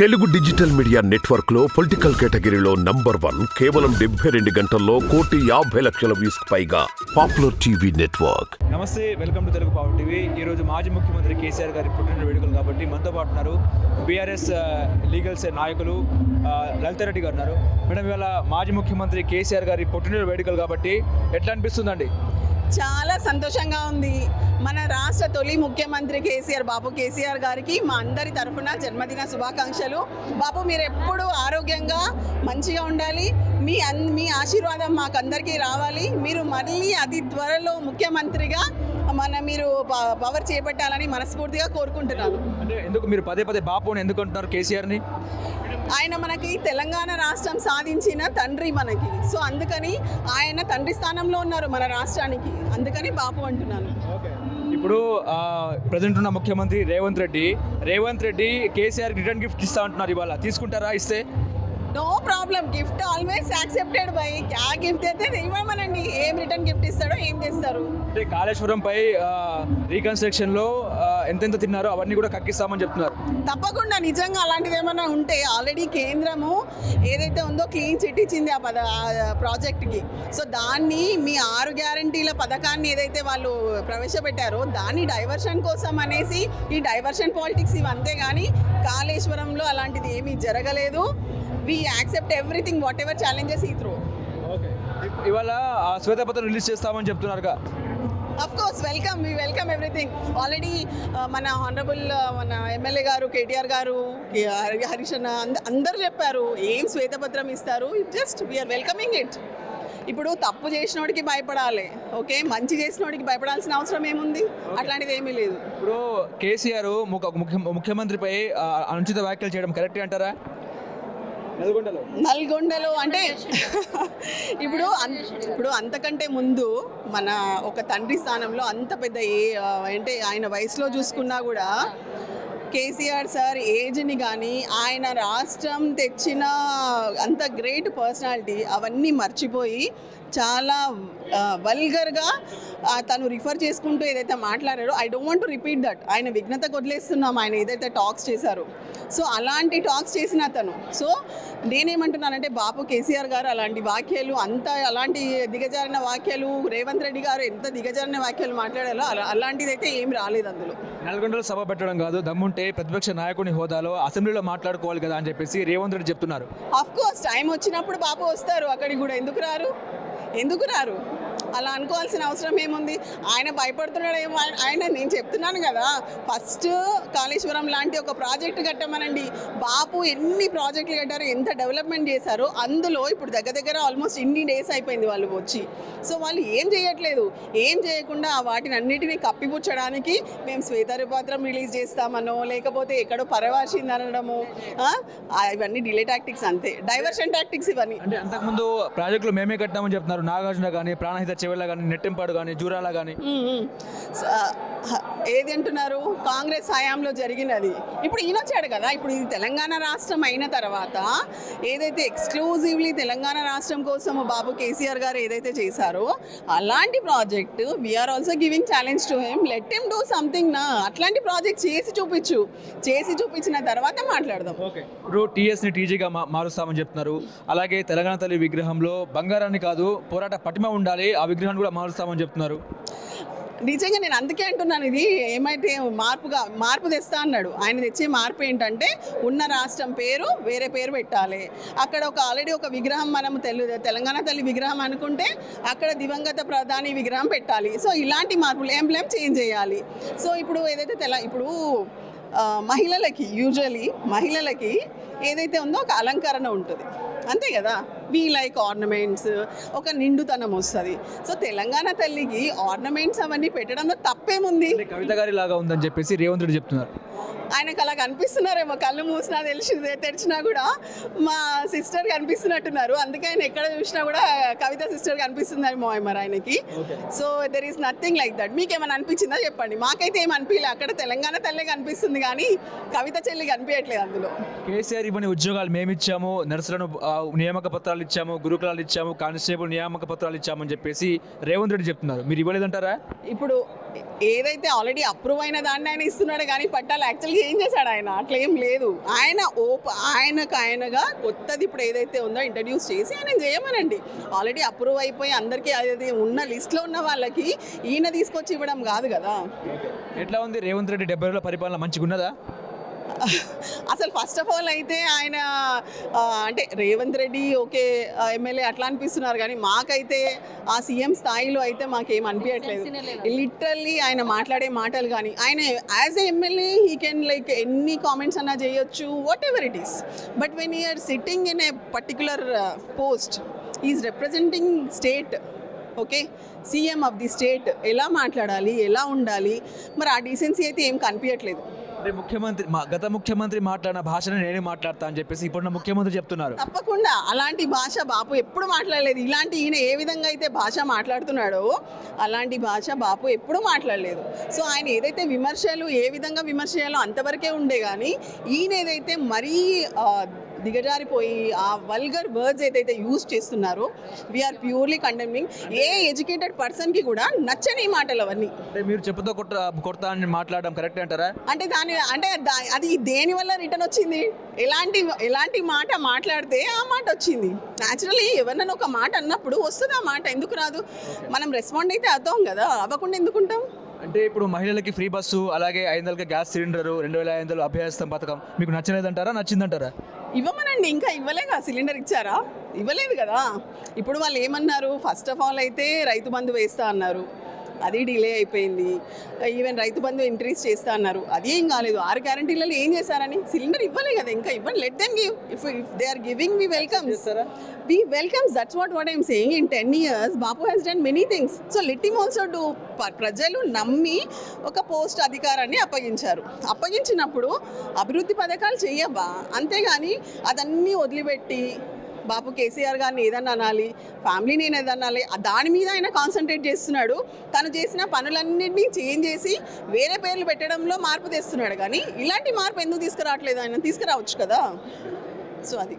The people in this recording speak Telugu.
తెలుగు డిజిటల్ మీడియా నెట్వర్క్లో పొలిటికల్ కేటగిరీలో నంబర్ వన్ కేవలం డెబ్బై రెండు గంటల్లో కోటి యాభై లక్షల వ్యూస్ పైగా పాపులర్ టీవీ నెట్వర్క్. నమస్తే welcome to Telugu popular TV. ఈరోజు మాజీ ముఖ్యమంత్రి కేసీఆర్ గారి పుట్టిన వేడుకలు కాబట్టి మనతో పాటు ఉన్నారు బీఆర్ఎస్ లీగల్ సెల్ నాయకులు లలితారెడ్డి గారు ఉన్నారు. మేడం ఇవాళ మాజీ ముఖ్యమంత్రి కేసీఆర్ గారి పుట్టిన వేడుకలు కాబట్టి ఎట్లా అనిపిస్తుందండి? చాలా సంతోషంగా ఉంది. మన రాష్ట్ర తొలి ముఖ్యమంత్రి కేసీఆర్ బాబు. కేసీఆర్ గారికి మా అందరి తరఫున జన్మదిన శుభాకాంక్షలు. బాబు మీరు ఎప్పుడు ఆరోగ్యంగా మంచిగా ఉండాలి. మీ అన్ మీ ఆశీర్వాదం మాకందరికీ రావాలి. మీరు మళ్ళీ అతి త్వరలో ముఖ్యమంత్రిగా మన మీరు ప- పవర్ చేపట్టాలని మనస్ఫూర్తిగా కోరుకుంటున్నాను. అంటే ఎందుకు మీరు పదే పదే బాపు అని ఎందుకు అంటున్నారు కేసీఆర్ని? ఆయన మనకి తెలంగాణ రాష్ట్రం సాధించిన తండ్రి మనకి. సో అందుకని ఆయన తండ్రి స్థానంలో ఉన్నారు మన రాష్ట్రానికి. అందుకని బాపు అంటున్నాను. ఇప్పుడు ప్రజెంట్ ఉన్న ముఖ్యమంత్రి Revanth Reddy Revanth Reddy KCR return gift ఇస్తా అంటున్నారు ఇవాళ. తీసుకుంటారా ఇస్తే? No problem gift always accepted by ఆ గిఫ్ట్ అయితే ఇవ్వమనండి ఏం రిటర్న్ గిఫ్ట్ ఇస్తాడో ఏం చేస్తారు? అంటే కాళేశ్వరంపై రీకన్స్ట్రక్షన్లో ఎంతెంత తిన్నారో అవన్నీ కూడా కక్కిస్తామని చెప్తున్నారు. తప్పకుండా. నిజంగా అలాంటిది ఏమైనా ఉంటే ఆల్రెడీ కేంద్రము ఏదైతే ఉందో క్లీన్ చిట్ ఇచ్చింది ఆ పద ప్రాజెక్ట్కి సో దాన్ని మీ ఆరు గ్యారంటీల పథకాన్ని ఏదైతే వాళ్ళు ప్రవేశపెట్టారో దాన్ని డైవర్షన్ కోసం అనేసి ఈ డైవర్షన్ పాలిటిక్స్ ఇవి అంతే కానీ కాళేశ్వరంలో అలాంటిది ఏమీ జరగలేదు. We accept everything whatever challenges ఈ త్రో ఓకే ఇవాళ శ్వేతపత్రం రిలీజ్ చేస్తామని చెప్తున్నారుగా of course welcome we welcome everything already మన హానరబుల్ మన ఎమ్మెల్యే గారు కేటీఆర్ గారు హరీష్ అన్న అంద- అందరూ చెప్పారు ఏం శ్వేతపత్రం ఇస్తారు? జస్ట్ వీఆర్ వెల్కమింగ్ ఇట్ ఇప్పుడు తప్పు చేసినోడికి భయపడాలి ఓకే? మంచి చేసినోడికి భయపడాల్సిన అవసరం ఏముంది? అట్లాంటిది ఏమీ లేదు. ఇప్పుడు కేసీఆర్ ముఖ- ముఖ్య- ముఖ్యమంత్రిపై అనుచిత వ్యాఖ్యలు చేయడం కరెక్ట్ అంటారా? నల్గొండలో? అంటే ఇప్పుడు ఇప్పుడు అంతకంటే ముందు మన ఒక తండ్రి స్థానంలో అంత పెద్ద ఏ అంటే ఆయన వయసులో చూసుకున్నా కూడా కేసీఆర్ సార్ ఏజ్ని కానీ ఆయన రాష్ట్రం తెచ్చిన అంత గ్రేట్ పర్సనాలిటీ అవన్నీ మర్చిపోయి చాలా వల్గర్గా తను రిఫర్ చేసుకుంటూ ఏదైతే మాట్లాడారో I don't want to repeat that. ఆయన విఘ్నత వదిలేస్తున్నాం ఆయన ఏదైతే టాక్స్ చేశారో. సో అలాంటి టాక్స్ చేసిన అతను సో నేనేమంటున్నానంటే బాపు కేసీఆర్ గారు అలాంటి వాక్యాలు అంత అలాంటి దిగజారిన వాక్యాలు రేవంత్ రెడ్డి గారు ఎంత దిగజారిన వాక్యాలు మాట్లాడాలో అలా అలాంటిది అయితే ఏం రాలేదు అందులో. నల్గొండలో సభ పెట్టడం కాదు దమ్ముంటే ప్రతిపక్ష నాయకుని హోదాలో అసెంబ్లీలో మాట్లాడుకోవాలి కదా అని చెప్పేసి రేవంత్ రెడ్డి చెప్తున్నారు. ఆఫ్ కోర్స్ టైం వచ్చినప్పుడు బాబు వస్తారు. అక్కడికి కూడా ఎందుకు రారు? ఎందుకు రారు? అలా అనుకోవాల్సిన అవసరం ఏముంది? ఆయన భయపడుతున్నాడు ఏమో ఆయన- నేను చెప్తున్నాను కదా. ఫస్ట్ కాళేశ్వరం లాంటి ఒక ప్రాజెక్ట్ కట్టమనండి. బాపు ఎన్ని ప్రాజెక్టులు కట్టారో ఎంత డెవలప్మెంట్ చేశారో అందులో ఇప్పుడు దగ్గర దగ్గర ఆల్మోస్ట్ ఇన్ని డేస్ అయిపోయింది వాళ్ళు వచ్చి. సో వాళ్ళు ఏం చేయట్లేదు. ఏం చేయకుండా వాటిని అన్నిటినీ కప్పిపుచ్చడానికి మేము శ్వేతరుపాత్రం రిలీజ్ చేస్తామనో లేకపోతే ఎక్కడో పరవాసింది అనడము ఇవన్నీ డిలే టాక్టిక్స్ అంతే. డైవర్షన్ టాక్టిక్స్ ఇవన్నీ. అంటే అంతకుముందు ప్రాజెక్టులు మేమే కట్టామని చెప్తున్నారు. నాగార్జున కానీ ప్రాణహిత చెవెళ్ళ కానీ నెట్టెంపాడు కానీ జూరాల కానీ. ఏది అంటున్నారు? కాంగ్రెస్ హయాంలో జరిగినది. ఇప్పుడు ఈయన వచ్చాడు కదా. ఇప్పుడు ఇది తెలంగాణ రాష్ట్రం అయిన తర్వాత ఏదైతే ఎక్స్క్లూజివ్లీ తెలంగాణ రాష్ట్రం కోసం బాబు కేసీఆర్ గారు ఏదైతే చేశారో అలాంటి project we are also giving challenge to him let him do something నా అట్లాంటి ప్రాజెక్ట్ చేసి చూపించు. చేసి చూపించిన తర్వాత మాట్లాడదాం. ఓకే. ఇప్పుడు టీఎస్ని టీజీగా మారుస్తామని చెప్తున్నారు. అలాగే తెలంగాణ తల్లి విగ్రహంలో బంగారాన్ని కాదు పోరాట పటిమ ఉండాలి. విగ్రహాన్ని కూడా మారుస్తామని చెప్తున్నారు. నిజంగా నేను అందుకే అంటున్నాను ఇది ఏమైతే మార్పుగా మార్పు తెస్తా అన్నాడు. ఆయన తెచ్చే మార్పు ఏంటంటే ఉన్న రాష్ట్రం పేరు వేరే పేరు పెట్టాలి. అక్కడ ఒక ఆల్రెడీ ఒక విగ్రహం మనం తెలు తెలంగాణ తల్లి విగ్రహం అనుకుంటే అక్కడ దివంగత ప్రధాని విగ్రహం పెట్టాలి. సో ఇలాంటి మార్పులు ఎంబ్లెమ్ చేంజ్ చేయాలి. సో ఇప్పుడు ఏదైతే తెల ఇప్పుడు మహిళలకి యూజువలీ మహిళలకి ఏదైతే ఉందో ఒక అలంకరణ ఉంటుంది. అంతే కదా? వీ లైక్ ఆర్నమెంట్స్ ఒక నిండుతనం వస్తుంది. సో తెలంగాణ తల్లికి ఆర్నమెంట్స్ అవన్నీ పెట్టడంలో తప్పేముంది? కవిత గారి లాగా ఉందని చెప్పేసి రేవంత్ రెడ్డి చెప్తున్నారు. ఆయనకు అలా కనిపిస్తున్నారేమో కళ్ళు మూసినా తెలిసి తెరిచినా కూడా. మా సిస్టర్ కనిపిస్తున్నట్టున్నారు. అందుకే ఆయన ఎక్కడ చూసినా కూడా కవిత సిస్టర్ కనిపిస్తుందేమో మరి ఆయనకి. So there is nothing like that మీకు ఏమైనా అనిపించిందా చెప్పండి? మాకైతే ఏం అనిపించలే అక్కడ తెలంగాణ తల్లే కనిపిస్తుంది కానీ కవిత చెల్లి కనిపించట్లేదు అందులో. కేసీఆర్ ఇవ్వని ఉద్యోగాలు మేమిచ్చాము. నర్సులను నియామక పత్రాలు ఇచ్చాము గురుకులాలు ఇచ్చాము కానిస్టేబుల్ నియామక పత్రాలు ఇచ్చామని చెప్పేసి రేవంత్ రెడ్డి చెప్తున్నారు. మీరు ఇవ్వలేదంటారా? ఇప్పుడు ఏదైతే ఆల్రెడీ అప్రూవ్ అయిన దాన్ని ఆయన ఇస్తున్నాడు కానీ పట్టాలు యాక్చువల్గా ఏం చేశాడు ఆయన? అట్లా ఏం లేదు. ఆయన ఓప ఆయనకు ఆయనగా కొత్తది ఇప్పుడు ఏదైతే ఉందో ఇంట్రడ్యూస్ చేసి ఆయన చేయమనండి. ఆల్రెడీ అప్రూవ్ అయిపోయి అందరికీ అది ఉన్న లిస్ట్లో ఉన్న వాళ్ళకి ఈయన తీసుకొచ్చి ఇవ్వడం కాదు కదా. ఎట్లా ఉంది రేవంత్ రెడ్డి డెబ్బై రోజుల పరిపాలన? మంచిగా ఉన్నదా అసలు ఫస్ట్ ఆఫ్ ఆల్ అయితే ఆయన అంటే రేవంత్ రెడ్డి ఓకే ఎమ్మెల్యే అట్లా అనిపిస్తున్నారు. కానీ మాకైతే ఆ సీఎం స్థాయిలో అయితే మాకేం అనిపించట్లేదు లిటరల్లీ ఆయన మాట్లాడే మాటలు కానీ ఆయన as a MLA he can like ఎన్ని కామెంట్స్ అన్నా చేయొచ్చు whatever it is but when you are sitting in a particular post is representing state okay CM of the state ఎలా మాట్లాడాలి ఎలా ఉండాలి? మరి ఆ డీసెన్సీ అయితే ఏం కనిపించట్లేదు ముఖ్యమంత్రి మా గత ముఖ్యమంత్రి మాట్లాడిన భాషను నేనే మాట్లాడతా అని చెప్పేసి ఇప్పుడున్న ముఖ్యమంత్రి చెప్తున్నారు. తప్పకుండా. అలాంటి భాష బాపు ఎప్పుడు మాట్లాడలేదు. ఇలాంటి ఈయన ఏ విధంగా అయితే భాష మాట్లాడుతున్నాడో అలాంటి భాష బాపు ఎప్పుడూ మాట్లాడలేదు. సో ఆయన ఏదైతే విమర్శలు ఏ విధంగా విమర్శ చేయాలో అంతవరకే ఉండే కానీ ఈయన ఏదైతే మరీ ఆ, దిగజారిపోయి ఆ వల్గర్ వర్డ్స్ ఏదైతే యూజ్ చేస్తున్నారో we are purely condemning a educated పర్సన్కి కూడా నచ్చని మాటలు అవన్నీ అంటే మీరు చెప్పుతో కొడతా అని మాట్లాడడం కరెక్ట్ అంటారా? అంటే దాని అంటే అది దేని వల్ల రిటర్న్ వచ్చింది? ఎలాంటి ఎలాంటి మాట మాట్లాడితే ఆ మాట వచ్చింది? న్యాచురలీ ఎవరినైనా ఒక మాట అన్నప్పుడు వస్తుంది ఆ మాట? ఎందుకు రాదు? మనం రెస్పాండ్ అయితే అవుతాం కదా? అవ్వకుండా ఎందుకుంటాం అంటే ఇప్పుడు మహిళలకి ఫ్రీ బస్సు అలాగే ఐదు వందలకి గ్యాస్ సిలిండర్ రెండు వేల ఐదు వందలు అభ్యస్తం పథకం మీకు నచ్చలేదంటారా? నచ్చిందంటారా? ఇవ్వమనండి ఇంకా ఇవ్వలేగా సిలిండర్ ఇచ్చారా? ఇవ్వలేదు కదా. ఇప్పుడు వాళ్ళు ఏమన్నారు? ఫస్ట్ ఆఫ్ ఆల్ అయితే రైతు బంధు వేస్తా అన్నారు. అది డిలే అయిపోయింది. ఈవెన్ రైతు బంధు ఇంక్రీజ్ చేస్తా అన్నారు. అది ఏం కాలేదు. ఆరు గ్యారంటీలలో ఏం చేశారని సిలిండర్ ఇవ్వలే కదా. ఇంకా ఇవ్వండి let them give if if they are giving we welcome we welcomes that's what what I'm saying in ten years Bapu has done many things so let him also do ప్రజలు నమ్మి ఒక పోస్ట్ అధికారాన్ని అప్పగించారు. అప్పగించినప్పుడు అభివృద్ధి పథకాలు చెయ్యబ్బా. అంతేగాని అదన్నీ వదిలిపెట్టి బాపు కేసీఆర్ గారిని ఏదన్నా అనాలి ఫ్యామిలీ నేను ఏదన్నా అనాలి దాని మీద ఆయన కాన్సన్ట్రేట్ చేస్తున్నాడు. తను చేసిన పనులన్నింటినీ చేంజ్ చేసి వేరే పేర్లు పెట్టడంలో మార్పు తెస్తున్నాడు. కానీ ఇలాంటి మార్పు ఎందుకు తీసుకురావట్లేదు ఆయన? తీసుకురావచ్చు కదా? సో అది.